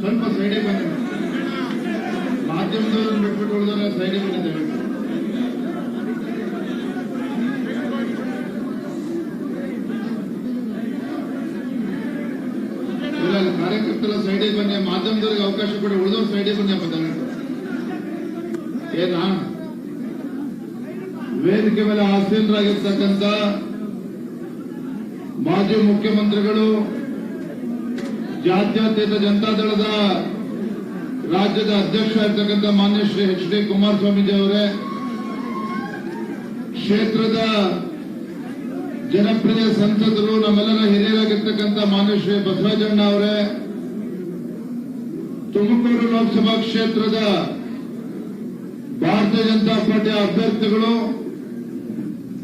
ಸ್ವಲ್ಪ ಸೈಡಿಗೆ ಬನ್ನಿ. ಮಾಧ್ಯಮದವ್ರನ್ನ ಬಿಟ್ಬಿಟ್ಟು ಸೈಡೆ ಬಂದಿದ್ದೇವೆ ಇಲ್ಲ ಕಾರ್ಯಕರ್ತರ ಸೈಡಿಗೆ ಬನ್ನಿ. ಮಾಧ್ಯಮದವ್ರಿಗೆ ಅವಕಾಶ ಕೊಡಿ. ಉಳಿದವ್ರ ಸೈಡೇ ಬನ್ನಿ ಅಪ್ಪ ಏನ ವೇದಿಕೆ ಮೇಲೆ ಆಸೀನರಾಗಿರ್ತಕ್ಕಂಥ ಮಾಜಿ ಮುಖ್ಯಮಂತ್ರಿಗಳು ಜಾತ್ಯತೀತ ಜನತಾದಳದ ರಾಜ್ಯದ ಅಧ್ಯಕ್ಷ ಇರ್ತಕ್ಕಂಥ ಮಾನ್ಯ ಶ್ರೀ ಎಚ್ ಡಿ ಕುಮಾರಸ್ವಾಮೀಜಿ ಅವರೇ, ಕ್ಷೇತ್ರದ ಜನಪ್ರಿಯ ಸಂಸದರು, ನಮ್ಮೆಲ್ಲರ ಹಿರಿಯರಾಗಿರ್ತಕ್ಕಂಥ ಮಾನ್ಯ ಶ್ರೀ ಬಸವರಾಜಣ್ಣ ಅವರೇ, ತುಮಕೂರು ಲೋಕಸಭಾ ಕ್ಷೇತ್ರದ ಭಾರತೀಯ ಜನತಾ ಪಾರ್ಟಿಯ ಅಭ್ಯರ್ಥಿಗಳು,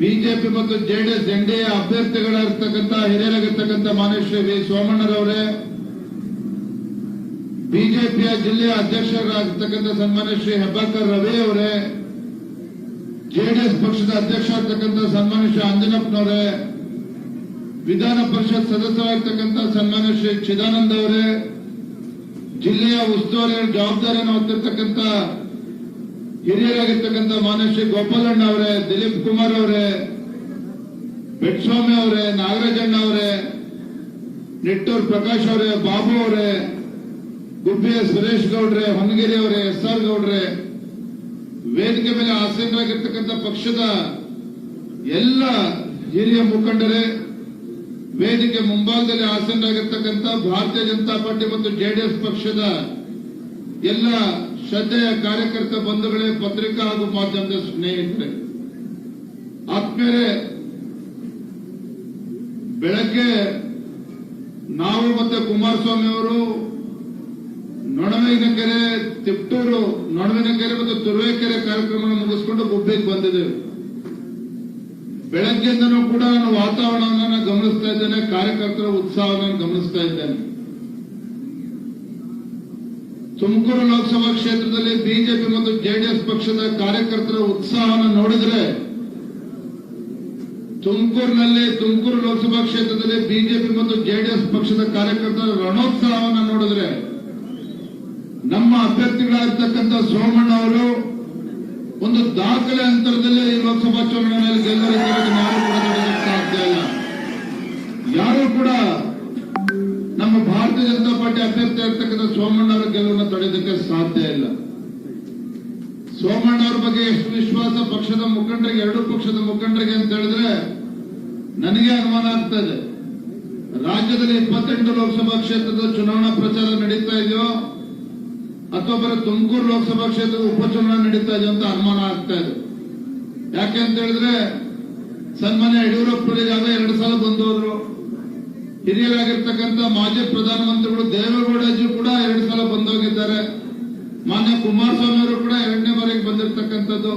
ಬಿಜೆಪಿ ಮತ್ತು ಜೆಡಿಎಸ್ ಎನ್ಡಿಎ ಅಭ್ಯರ್ಥಿಗಳಾಗಿರ್ತಕ್ಕಂಥ ಹಿರಿಯರಾಗಿರ್ತಕ್ಕಂಥ ಮಾನ್ಯ ಶ್ರೀ ವಿ ಸೋಮಣ್ಣರವರೇ ಬಿಜೆಪಿಯ ಜಿಲ್ಲೆಯ ಅಧ್ಯಕ್ಷರಾಗಿರ್ತಕ್ಕಂಥ ಸನ್ಮಾನ್ಯ ಶ್ರೀ ಹೆಬ್ಬಾಳ್ಕರ್ ರವಿ ಅವರೇ, ಜೆಡಿಎಸ್ ಪಕ್ಷದ ಅಧ್ಯಕ್ಷ ಆಗಿರ್ತಕ್ಕಂಥ ಸನ್ಮಾನ್ಯ ಶ್ರೀ ಅಂಜನಪ್ಪನವರೇ, ವಿಧಾನ ಪರಿಷತ್ ಸದಸ್ಯರಾಗಿರ್ತಕ್ಕಂಥ ಸನ್ಮಾನ್ಯ ಶ್ರೀ ಚಿದಾನಂದ ಅವರೇ, ಜಿಲ್ಲೆಯ ಉಸ್ತುವಾರಿ ಜವಾಬ್ದಾರಿಯನ್ನು ಹೊತ್ತಿರ್ತಕ್ಕಂಥ ಹಿರಿಯರಾಗಿರ್ತಕ್ಕಂಥ ಮಾನ್ಯ ಶ್ರೀ ಗೋಪಾಲಣ್ಣ ಅವರೇ, ದಿಲೀಪ್ ಕುಮಾರ್ ಅವರೇ, ಬೆಟ್ಸ್ವಾಮಿ ಅವರೇ, ನಾಗರಾಜಣ್ಣ ಅವರೇ, ನಿಟ್ಟೂರ್ ಪ್ರಕಾಶ್ ಅವರೇ, ಬಾಬು ಅವರೇ ಗುಬ್ಬಿಯ ಸುರೇಶ್ ಗೌಡ್ರೆ ಹೊನ್ನಗಿರಿ ಅವರೇ, ಎಸ್ ಆರ್ ಗೌಡ್ರೆ, ವೇದಿಕೆ ಮೇಲೆ ಆಸೀನರಾಗಿರ್ತಕ್ಕಂಥ ಪಕ್ಷದ ಎಲ್ಲ ಹಿರಿಯ ಮುಖಂಡರೇ, ವೇದಿಕೆ ಮುಂಭಾಗದಲ್ಲಿ ಆಸೀನರಾಗಿರ್ತಕ್ಕಂಥ ಭಾರತೀಯ ಜನತಾ ಪಾರ್ಟಿ ಮತ್ತು ಜೆಡಿಎಸ್ ಪಕ್ಷದ ಎಲ್ಲ ಶ್ರದ್ಧೆಯ ಕಾರ್ಯಕರ್ತ ಬಂಧುಗಳೇ, ಪತ್ರಿಕಾ ಹಾಗೂ ಮಾಧ್ಯಮದ ಸ್ನೇಹಿತರೆ. ಆತ್ಮೇಲೆ ಬೆಳಗ್ಗೆ ನಾವು ಮತ್ತೆ ಕುಮಾರಸ್ವಾಮಿ ಅವರು ನೊಣವಿನಕೆರೆ ತಿಪ್ಟೂರು ನೊಣವಿನಕೆರೆ ಮತ್ತು ತುರುವೇಕೆರೆ ಕಾರ್ಯಕ್ರಮವನ್ನು ಮುಗಿಸ್ಕೊಂಡು ಗುಬ್ಬಿಗೆ ಬಂದಿದ್ದೇವೆ ಬೆಳಗ್ಗೆಯಿಂದನೂ ಕೂಡ ನಾನು ವಾತಾವರಣವನ್ನು ಗಮನಿಸ್ತಾ ಇದ್ದೇನೆ, ಕಾರ್ಯಕರ್ತರ ಉತ್ಸಾಹವನ್ನು ಗಮನಿಸ್ತಾ ಇದ್ದೇನೆ. ತುಮಕೂರು ಲೋಕಸಭಾ ಕ್ಷೇತ್ರದಲ್ಲಿ ಬಿಜೆಪಿ ಮತ್ತು ಜೆಡಿಎಸ್ ಪಕ್ಷದ ಕಾರ್ಯಕರ್ತರ ಉತ್ಸಾಹವನ್ನು ನೋಡಿದ್ರೆ, ತುಮಕೂರಿನಲ್ಲಿ, ತುಮಕೂರು ಲೋಕಸಭಾ ಕ್ಷೇತ್ರದಲ್ಲಿ ಬಿಜೆಪಿ ಮತ್ತು ಜೆಡಿಎಸ್ ಪಕ್ಷದ ಕಾರ್ಯಕರ್ತರ ರಣೋತ್ಸಾಹವನ್ನು ನೋಡಿದ್ರೆ ನಮ್ಮ ಅಭ್ಯರ್ಥಿಗಳಾಗಿರ್ತಕ್ಕಂಥ ಸೋಮಣ್ಣ ಅವರು ಒಂದು ದಾಖಲೆ ಅಂತರದಲ್ಲಿ ಈ ಲೋಕಸಭಾ ಚುನಾವಣೆಯಲ್ಲಿ ಗೆಲ್ಲುವುದಕ್ಕೆ ಯಾರು ಕೂಡ ಸಾಧ್ಯ ಇಲ್ಲ. ಯಾರು ಕೂಡ ನಮ್ಮ ಭಾರತೀಯ ಜನತಾ ಪಾರ್ಟಿ ಅಭ್ಯರ್ಥಿ ಆಗಿರ್ತಕ್ಕಂಥ ಸೋಮಣ್ಣ ಅವರ ಗೆಲುವನ್ನು ತಡೆಯೋದಕ್ಕೆ ಸಾಧ್ಯ ಇಲ್ಲ. ಸೋಮಣ್ಣ ಅವರ ಬಗ್ಗೆ ಎಷ್ಟು ವಿಶ್ವಾಸ ಪಕ್ಷದ ಮುಖಂಡರಿಗೆ, ಎರಡು ಪಕ್ಷದ ಮುಖಂಡರಿಗೆ ಅಂತ ಹೇಳಿದ್ರೆ ನನಗೆ ಅನುಮಾನ ಆಗ್ತಾ ಇದೆ. ರಾಜ್ಯದಲ್ಲಿ ಇಪ್ಪತ್ತೆಂಟು ಲೋಕಸಭಾ ಕ್ಷೇತ್ರದ ಚುನಾವಣಾ ಪ್ರಚಾರ ನಡೀತಾ ಇದೆಯೋ ಅಥವಾ ಬರೀ ತುಮಕೂರು ಲೋಕಸಭಾ ಕ್ಷೇತ್ರದ ಉಪಚುನಾವಣೆ ನಡೀತಾ ಇದೆ ಅಂತ ಅನುಮಾನ ಆಗ್ತಾ ಇದೆ. ಯಾಕೆ ಅಂತ ಹೇಳಿದ್ರೆ, ಸನ್ಮಾನ್ಯ ಯಡಿಯೂರಪ್ಪರಿಗಾಗ ಎರಡು ಸಲ ಬಂದು ಹೋದ್ರು ಹಿರಿಯರಾಗಿರ್ತಕ್ಕಂಥ ಮಾಜಿ ಪ್ರಧಾನಮಂತ್ರಿಗಳು ದೇವೇಗೌಡಜಿ ಕೂಡ ಎರಡು ಸಲ ಬಂದೋಗಿದ್ದಾರೆ. ಮಾನ್ಯ ಕುಮಾರಸ್ವಾಮಿ ಅವರು ಕೂಡ ಎರಡನೇ ಬಾರಿಗೆ ಬಂದಿರತಕ್ಕಂಥದ್ದು.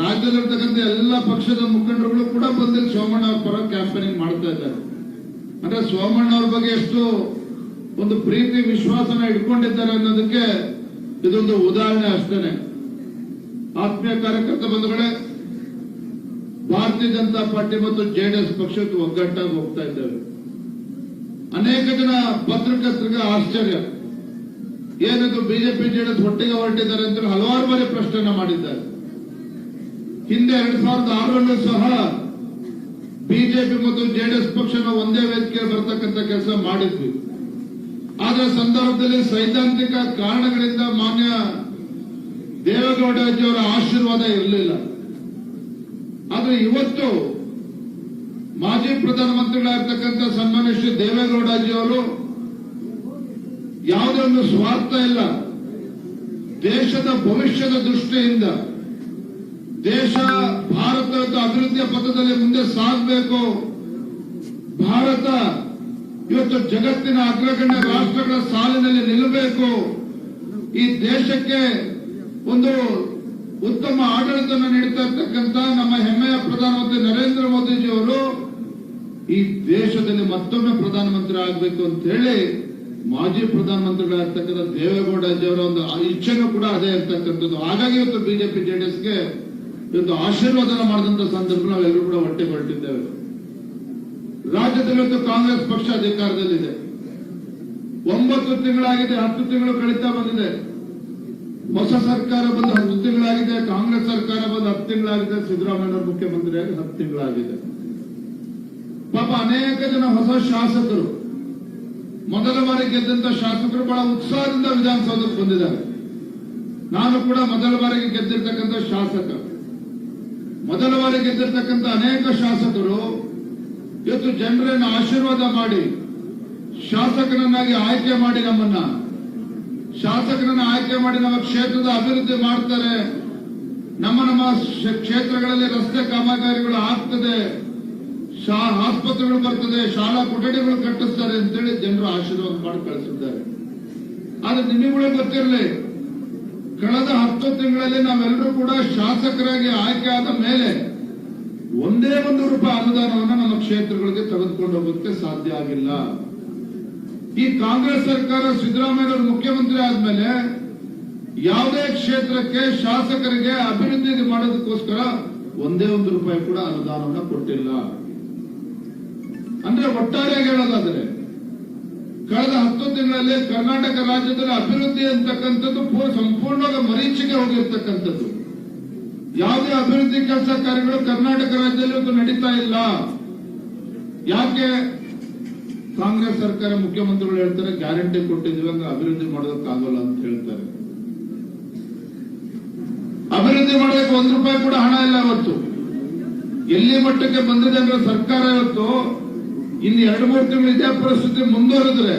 ರಾಜ್ಯದಲ್ಲಿರ್ತಕ್ಕಂಥ ಎಲ್ಲ ಪಕ್ಷದ ಮುಖಂಡರುಗಳು ಕೂಡ ಬಂದಿಲ್ಲಿ ಸೋಮಣ್ಣ ಅವ್ರ ಪರ ಕ್ಯಾಂಪೇನಿಂಗ್ ಮಾಡ್ತಾ ಇದ್ದಾರೆ. ಅಂದ್ರೆ ಸೋಮಣ್ಣ ಅವ್ರ ಬಗ್ಗೆ ಎಷ್ಟು ಒಂದು ಪ್ರೀತಿ, ವಿಶ್ವಾಸನ ಇಟ್ಕೊಂಡಿದ್ದಾರೆ ಅನ್ನೋದಕ್ಕೆ ಇದೊಂದು ಉದಾಹರಣೆ ಅಷ್ಟೇನೆ. ಆತ್ಮೀಯ ಕಾರ್ಯಕರ್ತ ಬಂಧುಗಳೇ, ಭಾರತೀಯ ಜನತಾ ಪಾರ್ಟಿ ಮತ್ತು ಜೆಡಿಎಸ್ ಪಕ್ಷಕ್ಕೆ ಒಗ್ಗಟ್ಟಾಗಿ ಹೋಗ್ತಾ ಇದ್ದೇವೆ. ಅನೇಕ ಜನ ಪತ್ರಕರ್ತರಿಗೆ ಆಶ್ಚರ್ಯ. ಏನಿದ್ರು ಬಿಜೆಪಿ ಜೆಡಿಎಸ್ ಒಟ್ಟಿಗೆ ಹೊರಟಿದ್ದಾರೆ ಅಂತ ಹಲವಾರು ಬಾರಿ ಪ್ರಶ್ನೆ ಮಾಡಿದ್ದಾರೆ. ಹಿಂದೆ ಎರಡ್ ಸಾವಿರದ ಆರರಲ್ಲೂ ಸಹ ಬಿಜೆಪಿ ಮತ್ತು ಜೆಡಿಎಸ್ ಪಕ್ಷನ ಒಂದೇ ವೇದಿಕೆಯಲ್ಲಿ ಬರ್ತಕ್ಕಂಥ ಕೆಲಸ ಮಾಡಿದ್ವಿ. ಆದ್ರೆ ಸಂದರ್ಭದಲ್ಲಿ ಸೈದ್ಧಾಂತಿಕ ಕಾರಣಗಳಿಂದ ಮಾನ್ಯ ದೇವೇಗೌಡಜಿಯವರ ಆಶೀರ್ವಾದ ಇರಲಿಲ್ಲ. ಆದ್ರೆ ಇವತ್ತು ಮಾಜಿ ಪ್ರಧಾನಮಂತ್ರಿಗಳಾಗಿರ್ತಕ್ಕಂಥ ಸನ್ಮಾನ್ಯ ಶ್ರೀ ದೇವೇಗೌಡಜಿ ಅವರು ಯಾವುದೇ ಒಂದು ಸ್ವಾರ್ಥ ಇಲ್ಲ. ದೇಶದ ಭವಿಷ್ಯದ ದೃಷ್ಟಿಯಿಂದ ದೇಶ ಭಾರತದ ಅಭಿವೃದ್ಧಿಯ ಪಥದಲ್ಲಿ ಮುಂದೆ ಸಾಗಬೇಕು. ಭಾರತ ಇವತ್ತು ಜಗತ್ತಿನ ಅಗ್ರಗಣ್ಯ ರಾಷ್ಟ್ರಗಳ ಸಾಲಿನಲ್ಲಿ ನಿಲ್ಲಬೇಕು. ಈ ದೇಶಕ್ಕೆ ಒಂದು ಉತ್ತಮ ಆಡಳಿತವನ್ನು ನೀಡ್ತಾ ನಮ್ಮ ಹೆಮ್ಮೆಯ ಪ್ರಧಾನಮಂತ್ರಿ ನರೇಂದ್ರ ಮೋದಿಜಿ ಅವರು ಈ ದೇಶದಲ್ಲಿ ಮತ್ತೊಮ್ಮೆ ಪ್ರಧಾನಮಂತ್ರಿ ಆಗಬೇಕು ಅಂತ ಹೇಳಿ ಮಾಜಿ ಪ್ರಧಾನಮಂತ್ರಿಗಳಾಗ್ತಕ್ಕಂಥ ದೇವೇಗೌಡಜಿ ಅವರ ಒಂದು ಇಚ್ಛೆನೂ ಕೂಡ ಅದೇ ಇರ್ತಕ್ಕಂಥದ್ದು. ಹಾಗಾಗಿ ಇವತ್ತು ಬಿಜೆಪಿ ಜೆಡಿಎಸ್ಗೆ ಇವತ್ತು ಆಶೀರ್ವಾದನ ಮಾಡಿದಂತ ಸಂದರ್ಭ ನಾವೆಲ್ಲರೂ ಕೂಡ ಹೊಟ್ಟೆ ಹೊರಟಿದ್ದೇವೆ ರಾಜ್ಯದಲ್ಲಿ ಕಾಂಗ್ರೆಸ್ ಪಕ್ಷ ಅಧಿಕಾರದಲ್ಲಿದೆ. ಒಂಬತ್ತು ತಿಂಗಳಾಗಿದೆ, ಹತ್ತು ತಿಂಗಳು ಕಳೀತಾ ಬಂದಿದೆ. ಹೊಸ ಸರ್ಕಾರ ಬಂದು ಹತ್ತು ತಿಂಗಳಾಗಿದೆ, ಕಾಂಗ್ರೆಸ್ ಸರ್ಕಾರ ಬಂದು ಹತ್ತು ತಿಂಗಳಾಗಿದೆ, ಸಿದ್ದರಾಮಯ್ಯ ಮುಖ್ಯಮಂತ್ರಿಯಾಗಿ ಹತ್ತು ತಿಂಗಳಾಗಿದೆ. ಪಾಪ ಅನೇಕ ಜನ ಹೊಸ ಶಾಸಕರು, ಮೊದಲ ಬಾರಿ ಗೆದ್ದಂತ ಶಾಸಕರು ಬಹಳ ಉತ್ಸಾಹದಿಂದ ವಿಧಾನಸೌಧಕ್ಕೆ ಬಂದಿದ್ದಾರೆ. ನಾನು ಕೂಡ ಮೊದಲ ಬಾರಿಗೆ ಗೆದ್ದಿರ್ತಕ್ಕಂಥ ಶಾಸಕ. ಮೊದಲ ಬಾರಿ ಗೆದ್ದಿರ್ತಕ್ಕಂಥ ಅನೇಕ ಶಾಸಕರು ಇವತ್ತು ಜನರನ್ನು ಆಶೀರ್ವಾದ ಮಾಡಿ ಶಾಸಕರನ್ನಾಗಿ ಆಯ್ಕೆ ಮಾಡಿ ನಮ್ಮನ್ನ. ಶಾಸಕರನ್ನ ಆಯ್ಕೆ ಮಾಡಿ ನಮ್ಮ ಕ್ಷೇತ್ರದ ಅಭಿವೃದ್ಧಿ ಮಾಡ್ತಾರೆ. ನಮ್ಮ ನಮ್ಮ ಕ್ಷೇ- ಕ್ಷೇತ್ರಗಳಲ್ಲಿ ರಸ್ತೆ ಕಾಮಗಾರಿಗಳು ಆಗ್ತದೆ. ಆಸ್ಪತ್ರೆಗಳು ಬರ್ತದೆ, ಶಾಲಾ ಕೊಠಡಿಗಳು ಕಟ್ಟಿಸ್ತಾರೆ ಅಂತೇಳಿ ಜನರು ಆಶೀರ್ವಾದ ಮಾಡಿ ಕಳಿಸಿದ್ದಾರೆ. ಆದ್ರೆ ನಿಮಗೂ ಗೊತ್ತಿರಲಿ, ಕಳೆದ ಹತ್ತು ತಿಂಗಳಲ್ಲಿ ನಾವೆಲ್ಲರೂ ಕೂಡ ಶಾಸಕರಾಗಿ ಆಯ್ಕೆ ಆದ ಮೇಲೆ ಒಂದೇ ಒಂದು ರೂಪಾಯಿ ಅನುದಾನವನ್ನು ನಮ್ಮ ಕ್ಷೇತ್ರಗಳಿಗೆ ತೆಗೆದುಕೊಂಡು ಹೋಗೋದಕ್ಕೆ ಸಾಧ್ಯ ಆಗಿಲ್ಲ. ಈ ಕಾಂಗ್ರೆಸ್ ಸರ್ಕಾರ ಸಿದ್ದರಾಮಯ್ಯ ಅವರು ಮುಖ್ಯಮಂತ್ರಿ ಆದ್ಮೇಲೆ ಯಾವುದೇ ಕ್ಷೇತ್ರಕ್ಕೆ ಶಾಸಕರಿಗೆ ಅಭಿವೃದ್ಧಿ ಮಾಡೋದಕ್ಕೋಸ್ಕರ ಒಂದೇ ಒಂದು ರೂಪಾಯಿ ಕೂಡ ಅನುದಾನವನ್ನ ಕೊಟ್ಟಿಲ್ಲ. ಅಂದ್ರೆ ಒಟ್ಟಾರೆಯಾಗಿ ಹೇಳೋದಾದ್ರೆ, ಕಳೆದ ಹತ್ತು ತಿಂಗಳಲ್ಲಿ ಕರ್ನಾಟಕ ರಾಜ್ಯದಲ್ಲಿ ಅಭಿವೃದ್ಧಿ ಅಂತಕ್ಕಂಥದ್ದು ಪೂರ ಸಂಪೂರ್ಣವಾಗಿ ಮರೀಚಿಗೆ ಹೋಗಿರ್ತಕ್ಕಂಥದ್ದು. ಯಾವುದೇ ಅಭಿವೃದ್ಧಿ ಕೆಲಸ ಕಾರ್ಯಗಳು ಕರ್ನಾಟಕ ರಾಜ್ಯದಲ್ಲಿ ನಡೀತಾ ಇಲ್ಲ. ಯಾಕೆ? ಕಾಂಗ್ರೆಸ್ ಸರ್ಕಾರ ಮುಖ್ಯಮಂತ್ರಿಗಳು ಹೇಳ್ತಾರೆ, ಗ್ಯಾರಂಟಿ ಕೊಟ್ಟಿದ್ವಿ ಅಂದ್ರೆ ಅಭಿವೃದ್ಧಿ ಮಾಡೋದಕ್ಕಾಗಲ್ಲ ಅಂತ ಹೇಳ್ತಾರೆ. ಅಭಿವೃದ್ಧಿ ಮಾಡೋದಕ್ಕೆ ಒಂದ್ ರೂಪಾಯಿ ಕೂಡ ಹಣ ಇಲ್ಲ ಇವತ್ತು ಎಲ್ಲಿ ಮಟ್ಟಕ್ಕೆ ಬಂದಿದೆ ಅಂದ್ರೆ ಸರ್ಕಾರ ಇವತ್ತು, ಇನ್ನು ಎರಡು ಮೂರು ತಿಂಗಳು ಇದೇ ಪರಿಸ್ಥಿತಿ ಮುಂದುವರೆದ್ರೆ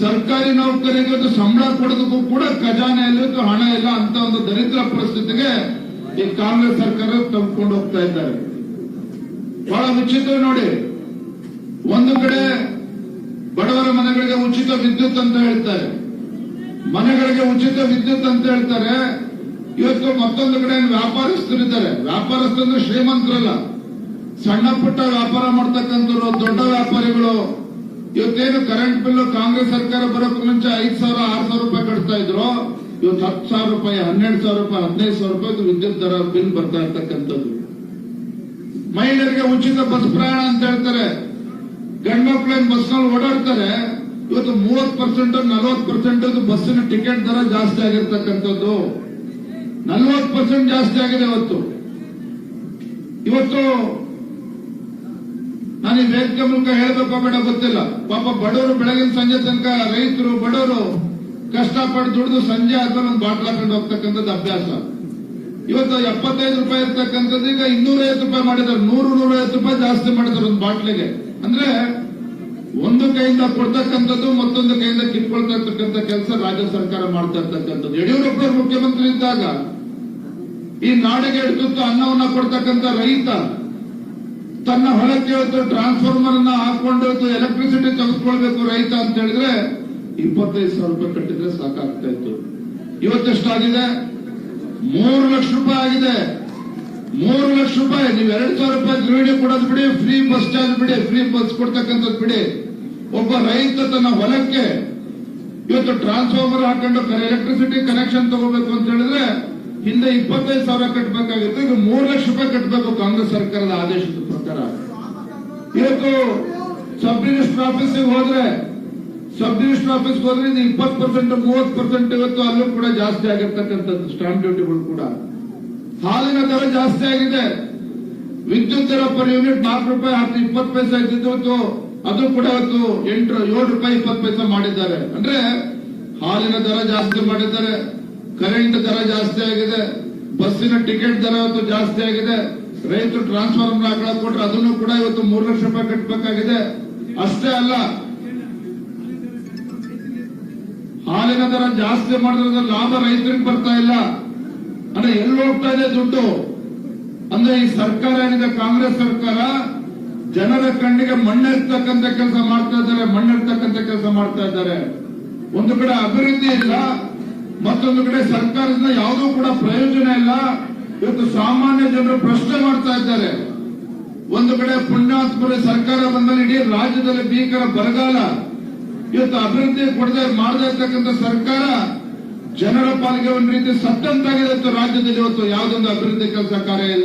ಸರ್ಕಾರಿ ನೌಕರಿಗೆ ಸಂಬಳ ಕೊಡೋದಕ್ಕೂ ಕೂಡ ಖಜಾನೆ ಇಲ್ಲ ಹಣ ಇಲ್ಲ ಅಂತ ಒಂದು ದರಿದ್ರ ಪರಿಸ್ಥಿತಿಗೆ ಈ ಕಾಂಗ್ರೆಸ್ ಸರ್ಕಾರ ತಂದ್ಕೊಂಡು ಹೋಗ್ತಾ ಇದ್ದಾರೆ. ಬಹಳ ವಿಚಿತ್ರ ನೋಡಿ. ಒಂದು ಕಡೆ ಬಡವರ ಮನೆಗಳಿಗೆ ಉಚಿತ ವಿದ್ಯುತ್ ಅಂತ ಹೇಳ್ತಾರೆ. ಮನೆಗಳಿಗೆ ಉಚಿತ ವಿದ್ಯುತ್ ಅಂತ ಹೇಳ್ತಾರೆ. ಇವತ್ತು ಮತ್ತೊಂದು ಕಡೆ ವ್ಯಾಪಾರಸ್ಥರಿದ್ದಾರೆ ವ್ಯಾಪಾರಸ್ಥಂದ್ರೆ ಶ್ರೀಮಂತರಲ್ಲ. ಸಣ್ಣ ಪುಟ್ಟ ವ್ಯಾಪಾರ ಮಾಡ್ತಕ್ಕಂಥವ್ರು, ದೊಡ್ಡ ವ್ಯಾಪಾರಿಗಳು. ಇವತ್ತೇನು ಕರೆಂಟ್ ಬಿಲ್ ಕಾಂಗ್ರೆಸ್ ಸರ್ಕಾರ ಬರೋಕ್ ಮುಂಚೆ ಐದು ಸಾವಿರ, ಆರು ಸಾವಿರ ರೂಪಾಯಿ ಕಟ್ತಾ ಇದ್ರು. ಇವತ್ತು ಹತ್ತು ಸಾವಿರ ರೂಪಾಯಿ, ಹನ್ನೆರಡು ಸಾವಿರ ರೂಪಾಯಿ, ಹದಿನೈದು ಸಾವಿರ ರೂಪಾಯಿ ವಿದ್ಯುತ್ ದರ ಬಿಲ್ ಬರ್ತಾ ಇರ್ತಕ್ಕಂಥದ್ದು. ಮಹಿಳೆಯರಿಗೆ ಉಚಿತ ಬಸ್ ಪ್ರಯಾಣ ಅಂತ ಹೇಳ್ತಾರೆ. ಗಂಡ್ಮಕ್ಳೇನ್ ಬಸ್ನಲ್ಲಿ ಓಡಾಡ್ತಾರೆ, ಇವತ್ತು ಮೂವತ್ ಪರ್ಸೆಂಟ್ ನಲವತ್ ಪರ್ಸೆಂಟ್ ಬಸ್ಸಿನ ಟಿಕೆಟ್ ದರ ಜಾಸ್ತಿ ಆಗಿರ್ತಕ್ಕಂಥದ್ದು. ನಲ್ವತ್ ಪರ್ಸೆಂಟ್ ಜಾಸ್ತಿ ಆಗಿದೆ ಇವತ್ತು. ಇವತ್ತು ನಾನು ಈ ವೇದಿಕೆ ಮೂಲಕ ಹೇಳಬೇಕು ಬೇಡ ಗೊತ್ತಿಲ್ಲ. ಪಾಪ ಬಡವರು ಬೆಳಗಿನ ಸಂಜೆ ತನಕ ರೈತರು, ಬಡವರು ಕಷ್ಟಪಟ್ಟು ದುಡಿದು ಸಂಜೆ ಆದ್ಮೇಲೆ ಒಂದು ಬಾಟ್ಲ್ ಹಾಕೊಂಡು ಹೋಗ್ತಕ್ಕಂಥದ್ದು ಅಭ್ಯಾಸ. ಇವತ್ತು ಎಪ್ಪತ್ತೈದು ರೂಪಾಯಿ ಇರ್ತಕ್ಕಂಥದ್ದು ಈಗ ಇನ್ನೂರೈವತ್ತು ರೂಪಾಯಿ ಮಾಡಿದ್ದಾರೆ. ನೂರು, ನೂರೈವತ್ತು ರೂಪಾಯಿ ಜಾಸ್ತಿ ಮಾಡಿದ್ದಾರೆ ಒಂದು ಬಾಟ್ಲಿಗೆ. ಅಂದ್ರೆ ಒಂದು ಕೈಯಿಂದ ಕೊಡ್ತಕ್ಕಂಥದ್ದು ಮತ್ತೊಂದು ಕೈಯಿಂದ ಕಿತ್ಕೊಳ್ತಾ ಇರ್ತಕ್ಕಂಥ ಕೆಲಸ ರಾಜ್ಯ ಸರ್ಕಾರ ಮಾಡ್ತಾ ಇರ್ತಕ್ಕಂಥದ್ದು. ಯಡಿಯೂರಪ್ಪ ಮುಖ್ಯಮಂತ್ರಿ ಇದ್ದಾಗ ಈ ನಾಡಿಗೆ ಹಿಡಿದು ಅನ್ನವನ್ನ ಕೊಡ್ತಕ್ಕಂಥ ರೈತ ತನ್ನ ಹೊಲಕ್ಕೆ ಇವತ್ತು ಟ್ರಾನ್ಸ್ಫಾರ್ಮರ್ ಅನ್ನ ಹಾಕೊಂಡು ಎಲೆಕ್ಟ್ರಿಸಿಟಿ ತೆಗೆದುಕೊಳ್ಬೇಕು ರೈತ ಅಂತ ಹೇಳಿದ್ರೆ ಇಪ್ಪತ್ತೈದು ಸಾವಿರ ರೂಪಾಯಿ ಕಟ್ಟಿದ್ರೆ ಸಾಕಾಗ್ತಾ ಇತ್ತು. ಇವತ್ತೆಷ್ಟಾಗಿದೆ? ಮೂರು ಲಕ್ಷ ರೂಪಾಯಿ ಆಗಿದೆ. ಮೂರು ಲಕ್ಷ ರೂಪಾಯಿ. ನೀವು ಎರಡು ಸಾವಿರ ರೂಪಾಯಿ ಗೃಹಿಣಿ ಕೊಡೋದು ಬಿಡಿ, ಫ್ರೀ ಬಸ್ ಚಾರ್ಜ್ ಬಿಡಿ, ಫ್ರೀ ಬಸ್ ಕೊಡ್ತಕ್ಕಂಥದ್ದು ಬಿಡಿ. ಒಬ್ಬ ರೈತ ತನ್ನ ಹೊಲಕ್ಕೆ ಇವತ್ತು ಟ್ರಾನ್ಸ್ಫಾರ್ಮರ್ ಹಾಕೊಂಡು ಎಲೆಕ್ಟ್ರಿಸಿಟಿ ಕನೆಕ್ಷನ್ ತಗೋಬೇಕು ಅಂತ ಹೇಳಿದ್ರೆ ಹಿಂದೆ ಇಪ್ಪತ್ತೈದು ಸಾವಿರ ಕಟ್ಟಬೇಕಾಗಿತ್ತು ಈಗ ಮೂರು ಲಕ್ಷ ರೂಪಾಯಿ ಕಟ್ಟಬೇಕು ಕಾಂಗ್ರೆಸ್ ಸರ್ಕಾರದ ಆದೇಶದ ಪ್ರಕಾರ. ಇವತ್ತು ಸಬ್ ಮಿನಿಸ್ಟರ್ ಆಫೀಸಿಗೆ ಹೋದ್ರೆ ಸಬ್ ಡಿವಿಷನ್ ಆಫೀಸ್ಗೆ ಹೋದ್ರೆ ಇದು ಇಪ್ಪತ್ತು ಪರ್ಸೆಂಟ್ ಮೂವತ್ತು ಪರ್ಸೆಂಟ್ ಇವತ್ತು ಅಲ್ಲೂ ಕೂಡ ಜಾಸ್ತಿ ಆಗಿರ್ತಕ್ಕಂಥದ್ದು ಸ್ಟಾಂಪ್ ಡ್ಯೂಟಿಗಳು ಕೂಡ. ಹಾಲಿನ ದರ ಜಾಸ್ತಿ ಆಗಿದೆ. ವಿದ್ಯುತ್ ದರ ಪರ್ ಯೂನಿಟ್ ನಾಲ್ಕು ರೂಪಾಯಿ, ಹತ್ತು, ಇಪ್ಪತ್ತು ಪೈಸೆ ಇದ್ದಿದ್ದು ಅದು ಕೂಡ ಇವತ್ತು ಎಂಟು, ಏಳು ರೂಪಾಯಿ, ಇಪ್ಪತ್ತು ಪೈಸೆ ಮಾಡಿದ್ದಾರೆ. ಅಂದ್ರೆ ಹಾಲಿನ ದರ ಜಾಸ್ತಿ ಮಾಡಿದ್ದಾರೆ. ಕರೆಂಟ್ ದರ ಜಾಸ್ತಿ ಆಗಿದೆ. ಬಸ್ಸಿನ ಟಿಕೆಟ್ ದರ ಇವತ್ತು ಜಾಸ್ತಿ ಆಗಿದೆ. ರೈತರು ಟ್ರಾನ್ಸ್ಫಾರ್ಮರ್ ಹಾಕೊಳಕ್ ಕೊಟ್ರೆ ಅದನ್ನು ಕೂಡ ಇವತ್ತು ಮೂರು ಲಕ್ಷ ರೂಪಾಯಿ ಕಟ್ಟಬೇಕಾಗಿದೆ ಅಷ್ಟೇ ಅಲ್ಲ ಹಾಲಿನ ದರ ಜಾಸ್ತಿ ಮಾಡಿದ್ರೆ ಲಾಭ ರೈತರಿಗೆ ಬರ್ತಾ ಇಲ್ಲ. ಅಂದ್ರೆ ಎಲ್ಲಿ ಹೋಗ್ತಾ ಇದೆ ದುಡ್ಡು? ಅಂದ್ರೆ ಈ ಸರ್ಕಾರ ಏನಿದೆ? ಕಾಂಗ್ರೆಸ್ ಸರ್ಕಾರ ಜನರ ಕಣ್ಣಿಗೆ ಮಣ್ಣಿರ್ತಕ್ಕಂಥ ಕೆಲಸ ಮಾಡ್ತಾ ಇದ್ದಾರೆ, ಮಣ್ಣಿರ್ತಕ್ಕಂಥ ಕೆಲಸ ಮಾಡ್ತಾ ಇದ್ದಾರೆ. ಒಂದು ಕಡೆ ಅಭಿವೃದ್ಧಿ ಇಲ್ಲ, ಮತ್ತೊಂದು ಕಡೆ ಸರ್ಕಾರದಿಂದ ಯಾವುದೂ ಕೂಡ ಪ್ರಯೋಜನ ಇಲ್ಲ. ಇವತ್ತು ಸಾಮಾನ್ಯ ಜನರು ಪ್ರಶ್ನೆ ಮಾಡ್ತಾ ಇದ್ದಾರೆ. ಒಂದು ಕಡೆ ಪುಣ್ಯಾತ್ಮರ ಸರ್ಕಾರ ಬಂದಲ್ಲಿ ಇಡೀ ರಾಜ್ಯದಲ್ಲಿ ಭೀಕರ ಬರಗಾಲ. ಇವತ್ತು ಅಭಿವೃದ್ಧಿ ಕೊಡದೆ ಮಾಡದೇ ಇರ್ತಕ್ಕಂಥ ಸರ್ಕಾರ ಜನರ ಪಾಲಿಗೆ ಒಂದು ರೀತಿ ಸತ್ತಂತಾಗಿದೆ ಇವತ್ತು ರಾಜ್ಯದಲ್ಲಿ ಇವತ್ತು ಯಾವುದೊಂದು ಅಭಿವೃದ್ಧಿ ಕೆಲಸ ಕಾರ್ಯ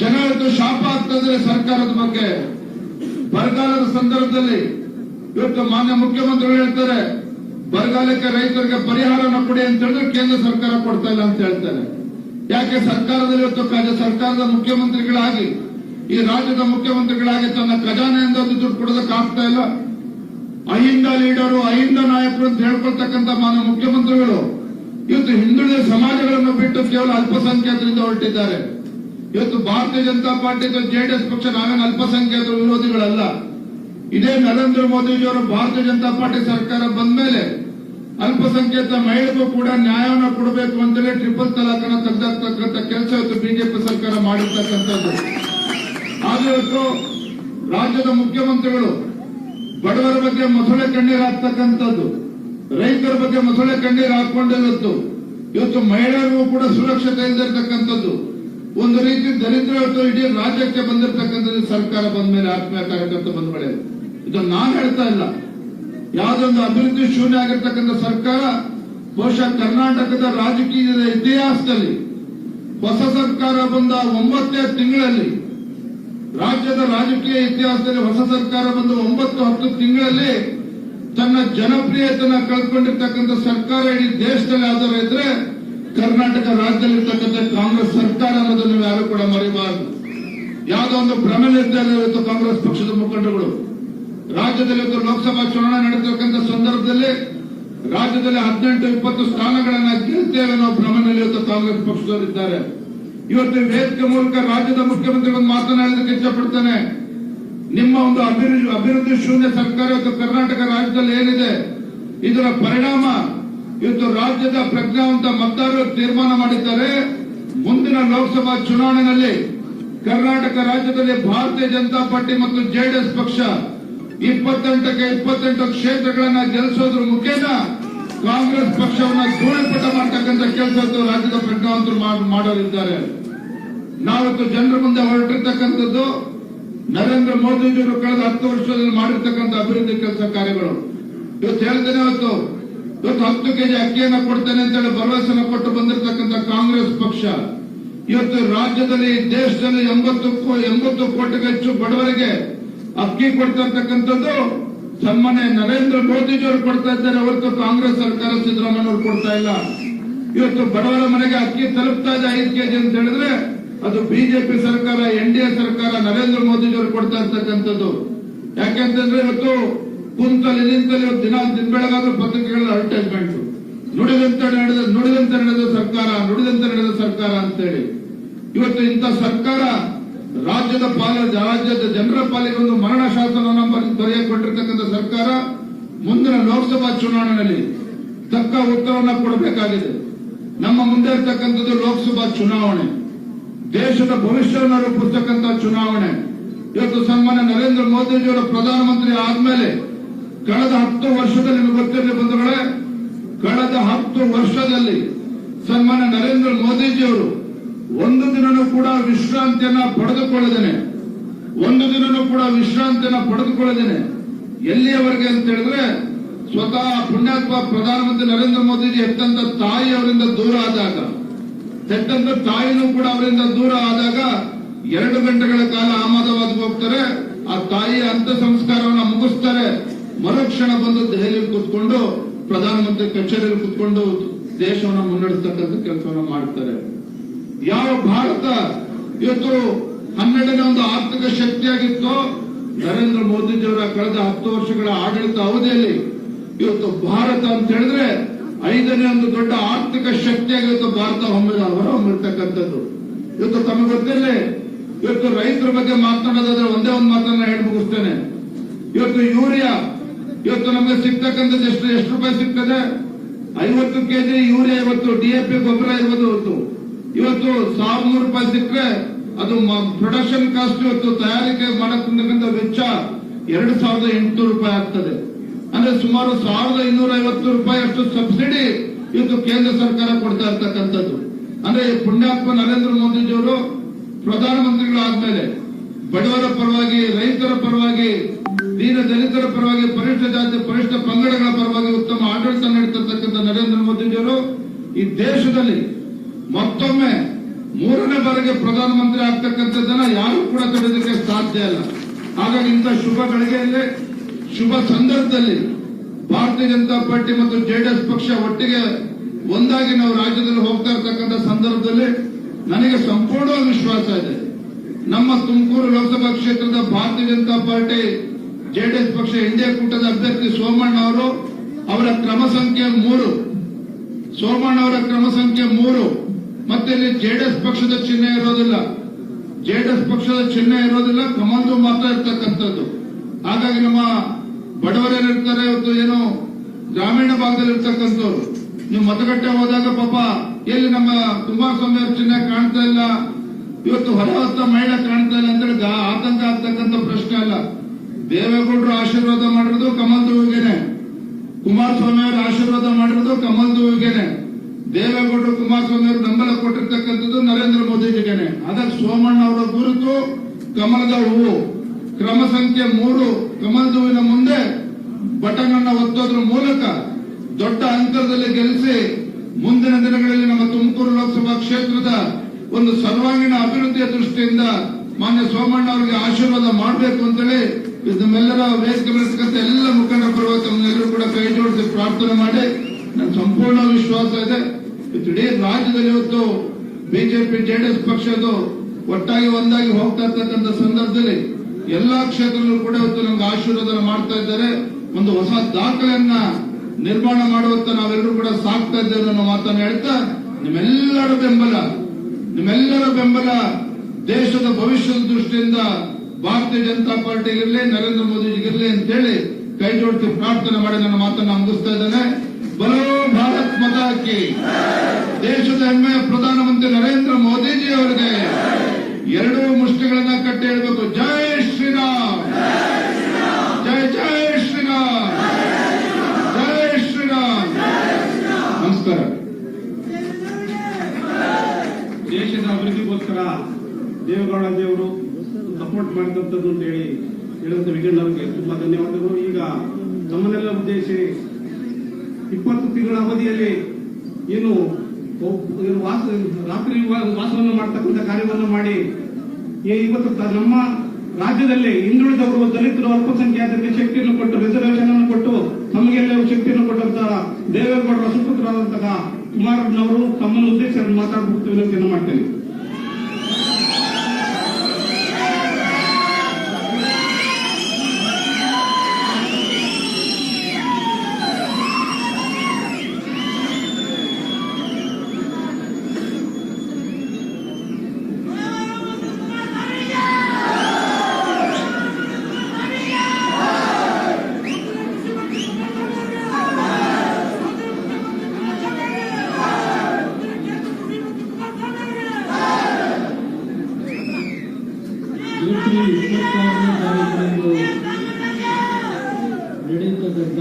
ಜನ ಇವತ್ತು ಶಾಪ ಆಗ್ತದೆ ಸರ್ಕಾರದ ಬಗ್ಗೆ. ಬರಗಾಲದ ಸಂದರ್ಭದಲ್ಲಿ ಇವತ್ತು ಮಾನ್ಯ ಮುಖ್ಯಮಂತ್ರಿಗಳು ಹೇಳ್ತಾರೆ, ಬರಗಾಲಕ್ಕೆ ರೈತರಿಗೆ ಪರಿಹಾರನ ಕೊಡಿ ಅಂತ ಹೇಳಿದ್ರೆ ಕೇಂದ್ರ ಸರ್ಕಾರ ಕೊಡ್ತಾ ಇಲ್ಲ ಅಂತ ಹೇಳ್ತಾರೆ. ಯಾಕೆ? ಸರ್ಕಾರದಲ್ಲಿ ಇವತ್ತು ಸರ್ಕಾರದ ಮುಖ್ಯಮಂತ್ರಿಗಳಾಗಿ, ಈ ರಾಜ್ಯದ ಮುಖ್ಯಮಂತ್ರಿಗಳಾಗಿ ತನ್ನ ಖಜಾನೆಯಿಂದ ದುಡ್ಡು ಕೊಡೋದಕ್ಕೆ ಆಗ್ತಾ ಇಲ್ಲ. ಅಹಿಂದ ಲೀಡರು, ಅಹಿಂದ ನಾಯಕರು ಅಂತ ಹೇಳ್ಕೊಳ್ತಕ್ಕಂಥ ಮಾನ್ಯ ಮುಖ್ಯಮಂತ್ರಿಗಳು ಇವತ್ತು ಹಿಂದುಳಿದ ಸಮಾಜಗಳನ್ನು ಬಿಟ್ಟು ಕೇವಲ ಅಲ್ಪಸಂಖ್ಯಾತರಿಂದ ಹೊರಟಿದ್ದಾರೆ. ಇವತ್ತು ಭಾರತೀಯ ಜನತಾ ಪಾರ್ಟಿ ಜೆಡಿಎಸ್ ಪಕ್ಷ ನಾವೇನು ಅಲ್ಪಸಂಖ್ಯಾತರ ವಿರೋಧಿಗಳಲ್ಲ. ಇದೇ ನರೇಂದ್ರ ಮೋದಿಜಿಯವರು ಭಾರತೀಯ ಜನತಾ ಪಾರ್ಟಿ ಸರ್ಕಾರ ಬಂದ ಮೇಲೆ ಅಲ್ಪಸಂಖ್ಯಾತ ಮಹಿಳೆಗೂ ಕೂಡ ನ್ಯಾಯವನ್ನು ಕೊಡಬೇಕು ಅಂತಲೇ ಟ್ರಿಪಲ್ ತಲಾಖನ ತೆಗೆದಾಕ್ತಕ್ಕಂಥ ಕೆಲಸ ಇವತ್ತು ಬಿಜೆಪಿ ಸರ್ಕಾರ ಮಾಡಿರ್ತಕ್ಕಂಥದ್ದು. ಆದ್ರೆ ಇವತ್ತು ರಾಜ್ಯದ ಮುಖ್ಯಮಂತ್ರಿಗಳು ಬಡವರ ಬಗ್ಗೆ ಮೊಸಳೆ ಕಣ್ಣೀರು ಹಾಕ್ತಕ್ಕಂಥದ್ದು ರೈತರ ಬಗ್ಗೆ ಮೊಸಳೆ ಕಣ್ಣೀರು ಹಾಕೊಂಡಿರುತ್ತು ಇವತ್ತು ಮಹಿಳೆಯರಿಗೂ ಕೂಡ ಸುರಕ್ಷತೆ ಇಲ್ದಿರ್ತಕ್ಕಂಥದ್ದು. ಒಂದು ರೀತಿ ದರಿದ್ರ ಇವತ್ತು ಇಡೀ ರಾಜ್ಯಕ್ಕೆ ಬಂದಿರತಕ್ಕಂಥದ್ದು ಸರ್ಕಾರ ಬಂದ ಮೇಲೆ ಆತ್ಮೀಯ ಕಾರ್ಯಕರ್ತ ಬಂದ ಮೇಲೆ ಇದು ನಾನು ಹೇಳ್ತಾ ಇಲ್ಲ. ಯಾವುದೊಂದು ಅಭಿವೃದ್ಧಿ ಶೂನ್ಯ ಆಗಿರ್ತಕ್ಕಂಥ ಸರ್ಕಾರ, ಬಹುಶಃ ಕರ್ನಾಟಕದ ರಾಜಕೀಯದ ಇತಿಹಾಸದಲ್ಲಿ ಹೊಸ ಸರ್ಕಾರ ಬಂದ ಒಂಬತ್ತೇ ತಿಂಗಳಲ್ಲಿ ರಾಜ್ಯದ ರಾಜಕೀಯ ಇತಿಹಾಸದಲ್ಲಿ ಹೊಸ ಸರ್ಕಾರ ಬಂದು ಒಂಬತ್ತು ಹತ್ತು ತಿಂಗಳಲ್ಲಿ ತನ್ನ ಜನಪ್ರಿಯತೆನ ಕಳ್ಕೊಂಡಿರ್ತಕ್ಕಂಥ ಸರ್ಕಾರ ಇಡೀ ದೇಶದಲ್ಲಿ ಆಧಾರ ಇದ್ರೆ ಕರ್ನಾಟಕ ರಾಜ್ಯದಲ್ಲಿರ್ತಕ್ಕಂಥ ಕಾಂಗ್ರೆಸ್ ಸರ್ಕಾರ ಅನ್ನೋದು ನೀವು ಯಾರು ಕೂಡ ಮರಿಬಾರದು. ಯಾವುದೋ ಒಂದು ಭ್ರಮೆ ನಿರ್ಧಾರ ಇವತ್ತು ಕಾಂಗ್ರೆಸ್ ಪಕ್ಷದ ಮುಖಂಡಗಳು ರಾಜ್ಯದಲ್ಲಿ ಇವತ್ತು ಲೋಕಸಭಾ ಚುನಾವಣೆ ನಡೆದಿರ್ತಕ್ಕಂಥ ಸಂದರ್ಭದಲ್ಲಿ ರಾಜ್ಯದಲ್ಲಿ ಹದಿನೆಂಟು ಇಪ್ಪತ್ತು ಸ್ಥಾನಗಳನ್ನ ಗೆಲ್ತೇವೆ ಅನ್ನೋ ಭ್ರಮೆಯಲ್ಲಿ ಇವತ್ತು ಕಾಂಗ್ರೆಸ್ ಪಕ್ಷದವರಿದ್ದಾರೆ ಇವತ್ತು ವೇದಿಕೆ ಮೂಲಕ ರಾಜ್ಯದ ಮುಖ್ಯಮಂತ್ರಿಗಳು ಮಾತನಾಡಲಿಕ್ಕೆ ಇಷ್ಟಪಡ್ತೇನೆ ನಿಮ್ಮ ಒಂದು ಅಭಿವೃದ್ಧಿ ಅಭಿವೃದ್ಧಿ ಶೂನ್ಯ ಸರ್ಕಾರ ಇವತ್ತು ಕರ್ನಾಟಕ ರಾಜ್ಯದಲ್ಲಿ ಏನಿದೆ, ಇದರ ಪರಿಣಾಮ ಇವತ್ತು ರಾಜ್ಯದ ಪ್ರಜ್ಞಾವಂತ ಮತದಾರರು ತೀರ್ಮಾನ ಮಾಡಿದ್ದಾರೆ. ಮುಂದಿನ ಲೋಕಸಭಾ ಚುನಾವಣೆಯಲ್ಲಿ ಕರ್ನಾಟಕ ರಾಜ್ಯದಲ್ಲಿ ಭಾರತೀಯ ಜನತಾ ಪಾರ್ಟಿ ಮತ್ತು ಜೆಡಿಎಸ್ ಪಕ್ಷ ಇಪ್ಪತ್ತೆಂಟಕ್ಕೆ ಇಪ್ಪತ್ತೆಂಟು ಕ್ಷೇತ್ರಗಳನ್ನ ಗೆಲ್ಲಿಸೋದ್ರ ಮುಖೇನ ಕಾಂಗ್ರೆಸ್ ಪಕ್ಷವನ್ನ ಧೂಳಿಪಟ ಮಾಡ್ತಕ್ಕಂಥ ಕೆಲಸ ರಾಜ್ಯದ ಪ್ರಜ್ಞಾವಂತರು ಮಾಡಲಿದ್ದಾರೆ ನಾವಿತ್ತು ಜನರ ಮುಂದೆ ಹೊರಟಿರ್ತಕ್ಕಂಥದ್ದು ನರೇಂದ್ರ ಮೋದಿಜಿಯವರು ಕಳೆದ ಹತ್ತು ವರ್ಷದಲ್ಲಿ ಮಾಡಿರ್ತಕ್ಕಂಥ ಅಭಿವೃದ್ಧಿ ಕೆಲಸ ಕಾರ್ಯಗಳು. ಇವತ್ತು ಹೇಳ್ತೇನೆ ಇವತ್ತು ಇವತ್ತು ಹತ್ತು ಕೆಜಿ ಅಕ್ಕಿಯನ್ನ ಕೊಡ್ತೇನೆ ಅಂತೇಳಿ ಭರವಸೆನ ಕೊಟ್ಟು ಬಂದಿರತಕ್ಕಂಥ ಕಾಂಗ್ರೆಸ್ ಪಕ್ಷ, ಇವತ್ತು ರಾಜ್ಯದಲ್ಲಿ ದೇಶದಲ್ಲಿ ಎಂಬತ್ತು ಎಂಬತ್ತು ಕೋಟಿಗೂ ಹೆಚ್ಚು ಬಡವರಿಗೆ ಅಕ್ಕಿ ಕೊಡ್ತಾ ಇರ್ತಕ್ಕಂಥದ್ದು ಸನ್ಮಾನ್ಯ ನರೇಂದ್ರ ಮೋದಿಜಿಯವರು ಕೊಡ್ತಾ ಇದ್ದಾರೆ. ಅವರು ಕಾಂಗ್ರೆಸ್ ಸರ್ಕಾರ ಸಿದ್ದರಾಮಯ್ಯವರು ಕೊಡ್ತಾ ಇಲ್ಲ. ಇವತ್ತು ಬಡವರ ಮನೆಗೆ ಅಕ್ಕಿ ತಲುಪ್ತಾ ಇದೆ ಐದು ಕೆಜಿ ಅಂತ ಹೇಳಿದ್ರೆ ಅದು ಬಿಜೆಪಿ ಸರ್ಕಾರ, ಎನ್ ಡಿ ಸರ್ಕಾರ, ನರೇಂದ್ರ ಮೋದಿಜಿಯವರು ಕೊಡ್ತಾ ಇರ್ತಕ್ಕಂಥದ್ದು. ಯಾಕೆಂತಂದ್ರೆ ಇವತ್ತು ಕುಂತಲ್ಲಿ ನಿಂತಲ್ಲಿ ದಿನ ದಿನ ಬೆಳಗಾದ್ರೂ ಪತ್ರಿಕೆಗಳ ಅಡ್ವರ್ಟೈಸ್ಮೆಂಟ್. ನುಡಿದಂತ ನಡೆದ ನುಡಿದಂತ ನಡೆದ ಸರ್ಕಾರ, ನುಡಿದಂತ ನಡೆದ ಸರ್ಕಾರ ಅಂತೇಳಿ. ಇವತ್ತು ಇಂಥ ಸರ್ಕಾರ ರಾಜ್ಯದ ಪಾಲ, ರಾಜ್ಯದ ಜನರ ಪಾಲಿಗೆ ಒಂದು ಮರಣ ಶಾಸನ ಕೊಟ್ಟಿರ್ತಕ್ಕಂಥ ಸರ್ಕಾರ ಮುಂದಿನ ಲೋಕಸಭಾ ಚುನಾವಣೆಯಲ್ಲಿ ತಕ್ಕ ಉತ್ತರವನ್ನು ಕೊಡಬೇಕಾಗಿದೆ. ನಮ್ಮ ಮುಂದೆ ಇರ್ತಕ್ಕಂಥದ್ದು ಲೋಕಸಭಾ ಚುನಾವಣೆ. ದೇಶದ ಭವಿಷ್ಯವನ್ನು ರೂಪಿಸತಕ್ಕಂತಹ ಚುನಾವಣೆ. ಇವತ್ತು ಸನ್ಮಾನ್ಯ ನರೇಂದ್ರ ಮೋದಿಜಿಯವರ ಪ್ರಧಾನಮಂತ್ರಿ ಆದ್ಮೇಲೆ ಕಳೆದ ಹತ್ತು ವರ್ಷದಲ್ಲಿ ನಿಮಗೆ ಗೊತ್ತಿರಲಿ ಬಂಧುಗಳೇ, ಕಳೆದ ಹತ್ತು ವರ್ಷದಲ್ಲಿ ಸನ್ಮಾನ್ಯ ನರೇಂದ್ರ ಮೋದಿಜಿಯವರು ಒಂದು ದಿನನೂ ಕೂಡ ವಿಶ್ರಾಂತಿಯನ್ನ ಪಡೆದುಕೊಳ್ಳದೇನೆ. ಒಂದು ದಿನನೂ ಕೂಡ ವಿಶ್ರಾಂತಿಯನ್ನ ಪಡೆದುಕೊಳ್ಳದೇನೆ. ಎಲ್ಲಿಯವರೆಗೆ ಅಂತ ಹೇಳಿದ್ರೆ ಸ್ವತಃ ಪುಣ್ಯಾತ್ಮ ಪ್ರಧಾನಮಂತ್ರಿ ನರೇಂದ್ರ ಮೋದಿಜಿ ಹೆತ್ತಂತ ತಾಯಿಯವರಿಂದ ದೂರ ಆದಾಗ ಹೆತ್ತಂತ ತಾಯಿನೂ ಕೂಡ ಅವರಿಂದ ದೂರ ಆದಾಗ ಎರಡು ಗಂಟೆಗಳ ಕಾಲ ಆಮದವಾಗಿ ಹೋಗ್ತಾರೆ. ಆ ತಾಯಿಯ ಅಂತ ಸಂಸ್ಕಾರವನ್ನ ಮುಗಿಸ್ತಾರೆ. ಮರುಕ್ಷಣ ಬಂದು ದೆಹಲಿಯಲ್ಲಿ ಕೂತ್ಕೊಂಡು, ಪ್ರಧಾನಮಂತ್ರಿ ಕಚೇರಿಯಲ್ಲಿ ಕೂತ್ಕೊಂಡು ದೇಶವನ್ನ ಮುನ್ನಡೆಸ್ತಕ್ಕಂಥ ಕೆಲಸವನ್ನ ಮಾಡ್ತಾರೆ. ಯಾವ ಭಾರತ ಇವತ್ತು ಹನ್ನೆರಡನೇ ಒಂದು ಆರ್ಥಿಕ ಶಕ್ತಿಯಾಗಿತ್ತು, ನರೇಂದ್ರ ಮೋದಿಜಿಯವರ ಕಳೆದ ಹತ್ತು ವರ್ಷಗಳ ಆಡಳಿತ ಅವಧಿಯಲ್ಲಿ ಇವತ್ತು ಭಾರತ ಅಂತ ಹೇಳಿದ್ರೆ ಐದನೇ ಒಂದು ದೊಡ್ಡ ಆರ್ಥಿಕ ಶಕ್ತಿಯಾಗಿ ಇವತ್ತು ಭಾರತ ಹೊಮ್ಮಿದ ಹೊರ ಹೊಮ್ಮಿರ್ತಕ್ಕಂಥದ್ದು ಇವತ್ತು ತಮಗೆ ಗೊತ್ತಿರಲಿ, ಇವತ್ತು ರೈತರ ಬಗ್ಗೆ ಮಾತನಾಡೋದಾದ್ರೆ ಒಂದೇ ಒಂದು ಮಾತನ್ನ ಹೇಳಿ ಮುಗಿಸ್ತೇನೆ. ಇವತ್ತು ಯೂರಿಯಾ, ಇವತ್ತು ನಮಗೆ ಸಿಗ್ತಕ್ಕಂಥದ್ದು ಎಷ್ಟು ಎಷ್ಟು ರೂಪಾಯಿ ಸಿಗ್ತದೆ? ಐವತ್ತು ಕೆಜಿ ಯೂರಿಯಾ ಇವತ್ತು ಡಿಎಪಿ ಗೊಬ್ಬರ ಇರ್ಬೋದು ಇವತ್ತು. ಇವತ್ತು ಸಾವಿರ ರೂಪಾಯಿ ಸಿಕ್ಕರೆ ಅದು ಪ್ರೊಡಕ್ಷನ್ ಕಾಸ್ಟ್ ಇವತ್ತು ತಯಾರಿಕೆ ಮಾಡತಕ್ಕಂಥ ವೆಚ್ಚ ಎರಡು ಸಾವಿರದ ಎಂಟುನೂರು ರೂಪಾಯಿ ಆಗ್ತದೆ. ಅಂದ್ರೆ ಸುಮಾರು ಸಾವಿರದ ಇನ್ನೂರ ಐವತ್ತು ರೂಪಾಯಿ ಅಷ್ಟು ಸಬ್ಸಿಡಿ ಇವತ್ತು ಕೇಂದ್ರ ಸರ್ಕಾರ ಕೊಡ್ತಾ ಇರ್ತಕ್ಕಂಥದ್ದು. ಅಂದ್ರೆ ಪುಣ್ಯಾತ್ಮ ನರೇಂದ್ರ ಮೋದಿಜಿಯವರು ಪ್ರಧಾನಮಂತ್ರಿಗಳಾದ್ಮೇಲೆ ಬಡವರ ಪರವಾಗಿ, ರೈತರ ಪರವಾಗಿ, ದೀನ ದಲಿತರ ಪರವಾಗಿ, ಪರಿಷ್ಠ ಜಾತಿ, ಪರಿಷ್ಠ ಪಂಗಡಗಳ ಪರವಾಗಿ ಉತ್ತಮ ಆಡಳಿತ ನೀಡ್ತಿರ್ತಕ್ಕಂಥ ನರೇಂದ್ರ ಮೋದಿಜಿಯವರು ಈ ದೇಶದಲ್ಲಿ ಮತ್ತೊಮ್ಮೆ ಮೂರನೇ ಬಾರಿಗೆ ಪ್ರಧಾನಮಂತ್ರಿ ಆಗ್ತಕ್ಕಂಥದ್ದನ್ನ ಯಾರು ಕೂಡ ತಡೆಯೋದಕ್ಕೆ ಸಾಧ್ಯ ಇಲ್ಲ. ಹಾಗಾಗಿ ಇಂಥ ಶುಭ ಗಳಿಗೆಯಲ್ಲಿ ಶುಭ ಸಂದರ್ಭದಲ್ಲಿ ಭಾರತೀಯ ಜನತಾ ಪಾರ್ಟಿ ಮತ್ತು ಜೆಡಿಎಸ್ ಪಕ್ಷ ಒಟ್ಟಿಗೆ ಒಂದಾಗಿ ನಾವು ರಾಜ್ಯದಲ್ಲಿ ಹೋಗ್ತಾ ಇರ್ತಕ್ಕಂಥ ಸಂದರ್ಭದಲ್ಲಿ ನನಗೆ ಸಂಪೂರ್ಣ ವಿಶ್ವಾಸ ಇದೆ. ನಮ್ಮ ತುಮಕೂರು ಲೋಕಸಭಾ ಕ್ಷೇತ್ರದ ಭಾರತೀಯ ಜನತಾ ಪಾರ್ಟಿ ಜೆಡಿಎಸ್ ಪಕ್ಷ ಇಂಡಿಯಾ ಕೂಟದ ಅಭ್ಯರ್ಥಿ ಸೋಮಣ್ಣ ಅವರು, ಅವರ ಕ್ರಮ ಸಂಖ್ಯೆ ಮೂರು. ಸೋಮಣ್ಣ ಅವರ ಕ್ರಮ ಸಂಖ್ಯೆ ಮೂರು. ಮತ್ತೆ ಇಲ್ಲಿ ಜೆಡಿಎಸ್ ಪಕ್ಷದ ಚಿಹ್ನೆ ಇರೋದಿಲ್ಲ. ಜೆಡಿಎಸ್ ಪಕ್ಷದ ಚಿಹ್ನೆ ಇರೋದಿಲ್ಲ, ಕಮಲ್ದು ಮಾತ್ರ ಇರ್ತಕ್ಕಂಥದ್ದು. ಹಾಗಾಗಿ ನಮ್ಮ ಬಡವರೇನಿರ್ತಾರೆ ಇವತ್ತು ಏನು ಗ್ರಾಮೀಣ ಭಾಗದಲ್ಲಿ ಇರ್ತಕ್ಕಂಥವ್ರು. ನೀವು ಮತಗಟ್ಟೆ ಹೋದಾಗ ಪಾಪ ಎಲ್ಲಿ ನಮ್ಮ ಕುಮಾರಸ್ವಾಮಿ ಅವ್ರ ಚಿಹ್ನೆ ಕಾಣ್ತಾ ಇಲ್ಲ. ಇವತ್ತು ಹೊರ ಹೊತ್ತ ಮಹಿಳೆ ಕಾಣ್ತಾ ಇಲ್ಲ ಅಂತ ಹೇಳಿ ಆತಂಕ ಆಗ್ತಕ್ಕಂಥ ಪ್ರಶ್ನೆ ಅಲ್ಲ. ದೇವೇಗೌಡರು ಆಶೀರ್ವಾದ ಮಾಡಿರೋದು ಕಮಲ್ ದುವಿಗೆನೆ. ಕುಮಾರಸ್ವಾಮಿ ಅವರು ಆಶೀರ್ವಾದ ಮಾಡಿರೋದು ಕಮಲ್ ದೂವಿಗೆನೆ. ದೇವೇಗೌಡರು ಕುಮಾರಸ್ವಾಮಿ ಅವರು ಬೆಂಬಲ ಕೊಟ್ಟಿರ್ತಕ್ಕಂಥದ್ದು ನರೇಂದ್ರ ಮೋದಿಜಿಗೆನೆ. ಅದಕ್ಕೆ ಸೋಮಣ್ಣ ಅವರ ಗುರುತು ಕಮಲದ ಹೂವು. ಕ್ರಮ ಸಂಖ್ಯೆ ಮೂರು ಕಮಲ್ದುವಿನ ಮುಂದೆ ಬಟನ್ ಅನ್ನ ಒತ್ತೋದ್ರ ಮೂಲಕ ದೊಡ್ಡ ಅಂತರದಲ್ಲಿ ಗೆಲ್ಲಿಸಿ ಮುಂದಿನ ದಿನಗಳಲ್ಲಿ ನಮ್ಮ ತುಮಕೂರು ಲೋಕಸಭಾ ಕ್ಷೇತ್ರದ ಒಂದು ಸರ್ವಾಂಗೀಣ ಅಭಿವೃದ್ಧಿಯ ದೃಷ್ಟಿಯಿಂದ ಮಾನ್ಯ ಸೋಮಣ್ಣ ಅವರಿಗೆ ಆಶೀರ್ವಾದ ಮಾಡಬೇಕು ಅಂತೇಳಿ ನಮ್ಮೆಲ್ಲರ ವೇದಿಕೆ ಎಲ್ಲ ಮುಖಂಡ ಪರವಾಗಿ ತಮ್ಮೆಲ್ಲರೂ ಕೂಡ ಕೈ ಜೋಡಿಸಿ ಪ್ರಾರ್ಥನೆ ಮಾಡಿ. ನನ್ನ ಸಂಪೂರ್ಣ ವಿಶ್ವಾಸ ಇದೆ. ಇಡೀ ರಾಜ್ಯದಲ್ಲಿ ಇವತ್ತು ಬಿಜೆಪಿ ಜೆಡಿಎಸ್ ಪಕ್ಷದ್ದು ಒಟ್ಟಾಗಿ ಒಂದಾಗಿ ಹೋಗ್ತಾ ಇರ್ತಕ್ಕಂಥ ಸಂದರ್ಭದಲ್ಲಿ ಎಲ್ಲಾ ಕ್ಷೇತ್ರದಲ್ಲೂ ಕೂಡ ಇವತ್ತು ನಮ್ಗೆ ಆಶೀರ್ವಾದ ಮಾಡ್ತಾ ಇದ್ದಾರೆ. ಒಂದು ಹೊಸ ದಾಖಲೆಯನ್ನ ನಿರ್ಮಾಣ ಮಾಡುವಂತ ನಾವೆಲ್ಲರೂ ಕೂಡ ಸಾಕ್ತಾ ಇದ್ದೇವೆ ಅನ್ನೋ ಮಾತನ್ನು ಹೇಳ್ತಾ ನಿಮ್ಮೆಲ್ಲರ ಬೆಂಬಲ ನಿಮ್ಮೆಲ್ಲರ ಬೆಂಬಲ ದೇಶದ ಭವಿಷ್ಯದ ದೃಷ್ಟಿಯಿಂದ ಭಾರತೀಯ ಜನತಾ ಪಾರ್ಟಿಗಿರ್ಲಿ ನರೇಂದ್ರ ಮೋದಿಜಿಗಿರ್ಲಿ ಅಂತೇಳಿ ಕೈ ಜೋಡಿಸಿ ಪ್ರಾರ್ಥನೆ ಮಾಡಿ ನನ್ನ ಮಾತನ್ನ ಮುಗಿಸ್ತಾ ಇದ್ದೇನೆ. ಬಲೋ ಭಾರತ್ ಮತಾಕಿ ದೇಶದ ಹೆಮ್ಮೆಯ ಪ್ರಧಾನಮಂತ್ರಿ ನರೇಂದ್ರ ಮೋದಿಜಿ ಅವರಿಗೆ ಎರಡೂ ಮುಷ್ಟಿಗಳನ್ನ ಕಟ್ಟಿ ಹೇಳ್ಬೇಕು. ಜೈ ಶ್ರೀರಾಮ್ ಜೈ ಜೈ ಶ್ರೀರಾಮ್ ಜೈ ಶ್ರೀರಾಮ್ ನಮಸ್ಕಾರ ದೇಶದ ಅಭಿವೃದ್ಧಿಗೋಸ್ಕರ ದೇವೇಗೌಡ ದೇವರು ಸಪೋರ್ಟ್ ಮಾಡಿದಂಥದ್ದು ಅಂತ ಹೇಳಿ ಹೇಳಿದಂಥ ವಿಜಯಣ್ಣ ಅವರಿಗೆ ತುಂಬಾ ಧನ್ಯವಾದಗಳು. ಈಗ ನಮ್ಮನ್ನೆಲ್ಲ ಉದ್ದೇಶಿ ಇಪ್ಪತ್ತು ತಿಂಗಳ ಅವಧಿಯಲ್ಲಿ ಏನು ವಾಸ ರಾತ್ರಿ ವಾಸವನ್ನು ಮಾಡ್ತಕ್ಕಂಥ ಕಾರ್ಯವನ್ನು ಮಾಡಿ ಇವತ್ತು ನಮ್ಮ ರಾಜ್ಯದಲ್ಲಿ ಹಿಂದುಳಿದವರು ದಲಿತರು ಅಲ್ಪಸಂಖ್ಯಾತರಿಗೆ ಶಕ್ತಿಯನ್ನು ಕೊಟ್ಟು ರಿಸರ್ವೇಶನ್ ಅನ್ನು ಕೊಟ್ಟು ನಮಗೆಲ್ಲ ಶಕ್ತಿಯನ್ನು ಕೊಟ್ಟಂತಹ ದೇವೇಗೌಡರ ಸುಪುತ್ರರಾದಂತಹ ಕುಮಾರಣ್ಣವರು ತಮ್ಮನ್ನು ಉದ್ದೇಶ ಮಾತಾಡಬೇಕು ವಿನಂತಿಯನ್ನು ಮಾಡ್ತೇನೆ ಏಪ್ರಿಲ್ ಇಪ್ಪತ್ತಾರನೇ ತಾರೀಕಿನಂದು ನಡೆಯತಕ್ಕಂಥ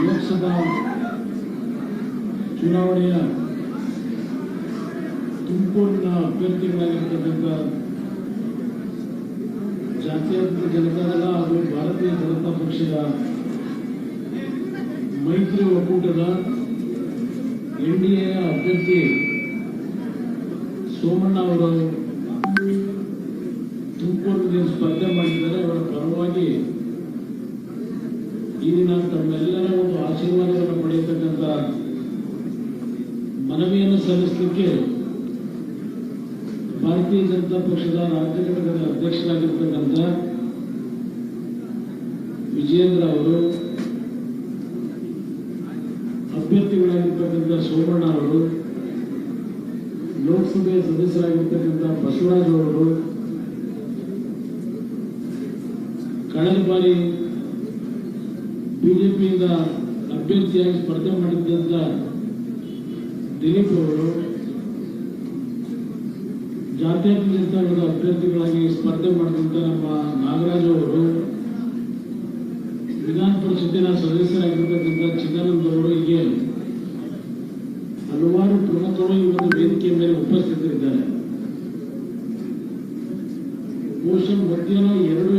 ಲೋಕಸಭಾ ಚುನಾವಣೆಯ ತುಮಕೂರಿನ ಅಭ್ಯರ್ಥಿಗಳಾಗಿರ್ತಕ್ಕಂಥ ಜಾತ್ಯತೀತ ಜನತಾದಳ ಹಾಗೂ ಭಾರತೀಯ ಜನತಾ ಪಕ್ಷದ ಮೈತ್ರಿ ಒಕ್ಕೂಟದ ಎನ್ಡಿಎಯ ಅಭ್ಯರ್ಥಿ ಸೋಮಣ್ಣ ಅವರು ತುಮಕೂರಿನಲ್ಲಿ ಸ್ಪರ್ಧೆ ಮಾಡಿದ್ದಾರೆ. ಅವರ ಪರವಾಗಿ ಈ ದಿನ ತಮ್ಮೆಲ್ಲರ ಒಂದು ಆಶೀರ್ವಾದವನ್ನು ಪಡೆಯತಕ್ಕಂಥ ಮನವಿಯನ್ನು ಸಲ್ಲಿಸಲಿಕ್ಕೆ ಭಾರತೀಯ ಜನತಾ ಪಕ್ಷದ ರಾಜ್ಯ ಘಟಕದ ಅಧ್ಯಕ್ಷರಾಗಿರ್ತಕ್ಕಂಥ ವಿಜೇಂದ್ರ ಅವರು ಅಭ್ಯರ್ಥಿಗಳಾಗಿರ್ತಕ್ಕಂಥ ಸೋಮಣ್ಣ ಅವರು ಲೋಕಸಭೆಯ ಸದಸ್ಯರಾಗಿರ್ತಕ್ಕಂಥ ಬಸವರಾಜ್ ಅವರು ಕಳೆದ ಬಾರಿ ಬಿಜೆಪಿಯಿಂದ ಅಭ್ಯರ್ಥಿಯಾಗಿ ಸ್ಪರ್ಧೆ ಮಾಡಿದ್ದಂಥ ದಿಲೀಪ್ ಅವರು, ಜಾತ್ಯತೀತ ಅಭ್ಯರ್ಥಿಗಳಾಗಿ ಸ್ಪರ್ಧೆ ಮಾಡಿದಂಥ ನಮ್ಮ ನಾಗರಾಜ್ ಅವರು, ವಿಧಾನ ಪರಿಷತ್ತಿನ ಸದಸ್ಯರಾಗಿರ್ತಕ್ಕಂಥ ಚಿದಾನಂದ ಅವರು ಪ್ರಮುಖರು ಈ ಒಂದು ವೇದಿಕೆಯ ಮೇಲೆ ಉಪಸ್ಥಿತರಿದ್ದಾರೆ. ಬಹುಶಃ ಮಧ್ಯಾಹ್ನ ಎರಡು